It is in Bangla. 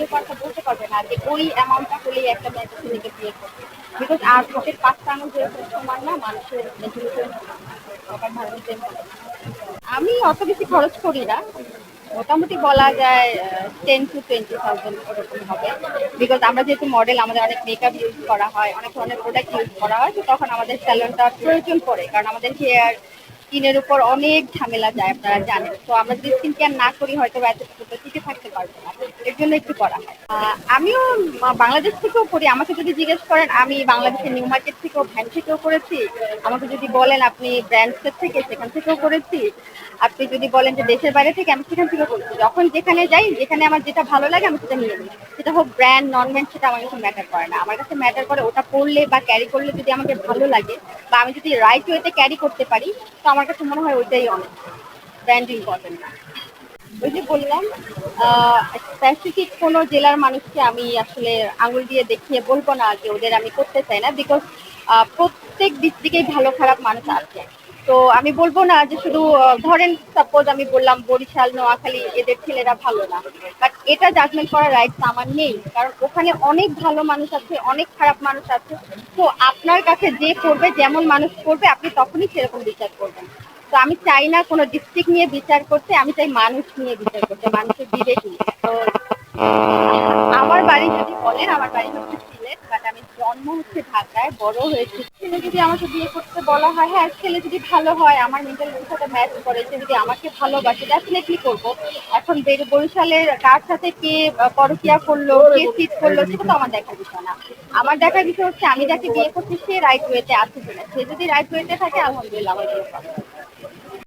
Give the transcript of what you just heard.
কেউ কথা বলতে পারবে না যে ওই অ্যামাউন্টটা হলেই একটা মেয়ে একটা ছেলেকে বিয়ে করবে। বিকজ আর পকেট পাঁচটা আঙুল যেরকম সমান না, মানুষের সবার ধারণা আমি অত বেশি খরচ করি না। মোটামুটি বলা যায় টেন টু টোয়েন্টি থাউজেন্ড ওরকম হবে। বিকজ আমরা যেহেতু মডেল আমাদের অনেক মেকআপ ইউজ করা হয়, অনেক ধরনের প্রোডাক্ট ইউজ করা হয়, তো তখন আমাদের স্যালনটা প্রয়োজন পড়ে। কারণ আমাদের হেয়ার স্কিনের উপর অনেক ঝামেলা যায়, আপনারা জানেন। তো আমরা যদি স্কিন কেয়ার না করি, হয়তো এতটুকু টিকে থাকতে পারব না। এর জন্য একটু করা হয়। আমিও বাংলাদেশ থেকেও করি। আমাকে যদি জিজ্ঞেস করেন, আমি বাংলাদেশের নিউ মার্কেট থেকেও, ভ্যান থেকেও করেছি। আমাকে যদি বলেন, আপনি ব্র্যান্ডসের থেকে, সেখান থেকেও করেছি। আপনি যদি বলেন যে দেশের বাইরে থেকে, আমি সেখান থেকে করছি। যখন যেখানে যাই, যেখানে আমার যেটা ভালো লাগে, আমি সেটা নিয়ে নিই। সেটা হোক ব্র্যান্ড নন ব্র্যান্ড সেটা আমার কাছে ম্যাটার করে না। আমার কাছে ম্যাটার করে ওটা পরলে বা ক্যারি করলে যদি আমাকে ভালো লাগে বা আমি যদি রাইট ওয়েতে ক্যারি করতে পারি, তো আমার কাছে মনে হয় ওইটাই অনেক ব্র্যান্ড ইম্পর্টেন্ট না। ওই যে বললাম স্পেসিফিক কোনো জেলার মানুষকে আমি আসলে আঙুল দিয়ে দেখিয়ে বলব না যে ওদের আমি করতে চাই না বিকজ প্রত্যেক দিক থেকেই ভালো খারাপ মানুষ আছে। তো আমি বলব না যে শুধু ধরেন সাপোজ আমি বললাম বরিশাল, নোয়াখালী, এদের ছেলেরা ভালো না। বাট এটা জাজমেন্ট করার রাইটস আমার নেই। কারণ ওখানে অনেক ভালো মানুষ আছে, অনেক খারাপ মানুষ আছে। তো আপনার কাছে যে করবে, যেমন মানুষ করবে, আপনি তখনই সেরকম বিচার করবেন। তো আমি চাই না কোনো ডিস্ট্রিক্ট নিয়ে বিচার করতে, আমি চাই মানুষ নিয়ে বিচার করতে, মানুষের বিবেক তো আমার বাড়ি যদি বলেন, আমার বাড়ি হচ্ছে জন্ম হচ্ছে ঢাকায়, বড় হয়েছি। ছেলে যদি আমাকে বিয়ে করতে বলা হয় হ্যাঁ ছেলে যদি ভালো হয়, আমার মেন্টালিটির সাথে ম্যাচ করে, সে যদি আমাকে ভালোবাসে ডেফিনেটলি করব। এখন বের বরিশালের কার সাথে কে পরকিয়া করল, কে ফিট করল, সেটা তো আমার দেখার বিষয় না। আমার দেখার বিষয় হচ্ছে, আমি যাকে বিয়ে করছি, সে রাইট ওয়েতে আছে কিনা। সে যদি রাইট ওয়েতে থাকে, আলহামদুলিল্লাহ আমার বিয়ে।